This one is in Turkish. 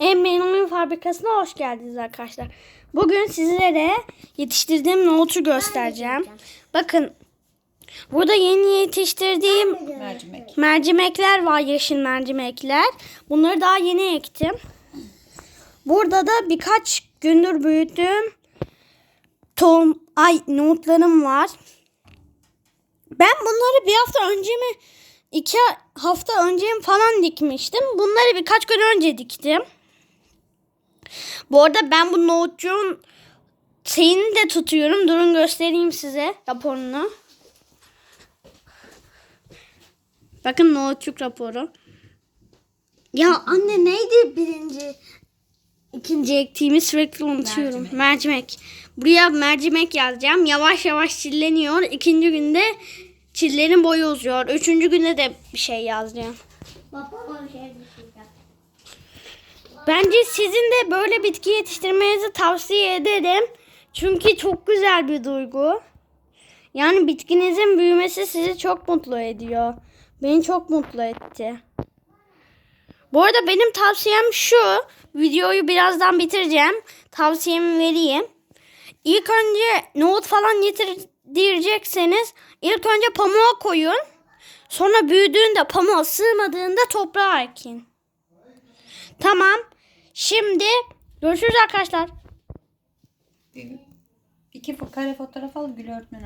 Emre'nin oyun fabrikasına hoş geldiniz arkadaşlar. Bugün sizlere yetiştirdiğim nohutu göstereceğim. Bakın burada yeni yetiştirdiğim Mercimek. mercimekler var yeşil mercimekler. Bunları daha yeni ektim. Burada da birkaç gündür büyüttüğüm tohum, ay nohutlarım var. Ben bunları bir hafta önce mi iki hafta önce falan dikmiştim. Bunları birkaç gün önce diktim. Bu arada ben bu nohutçuğun şeyini de tutuyorum. Durun göstereyim size raporunu. Bakın nohutçuk raporu. Ya anne neydi birinci? ikinci ektiğimi sürekli unutuyorum. Mercimek. Mercimek. Buraya mercimek yazacağım. Yavaş yavaş çilleniyor. İkinci günde çillerin boyu uzuyor. Üçüncü günde de bir şey yazacağım. Bence sizin de böyle bitki yetiştirmenizi tavsiye ederim. Çünkü çok güzel bir duygu. Yani bitkinizin büyümesi sizi çok mutlu ediyor. Beni çok mutlu etti. Bu arada benim tavsiyem şu. Videoyu birazdan bitireceğim. Tavsiyemi vereyim. İlk önce nohut falan yedirecekseniz ilk önce pamuğa koyun. Sonra büyüdüğünde pamuğa sığmadığında toprağa ekin. Tamam. Şimdi görüşürüz arkadaşlar. İki kare fotoğraf al Gül öğretmen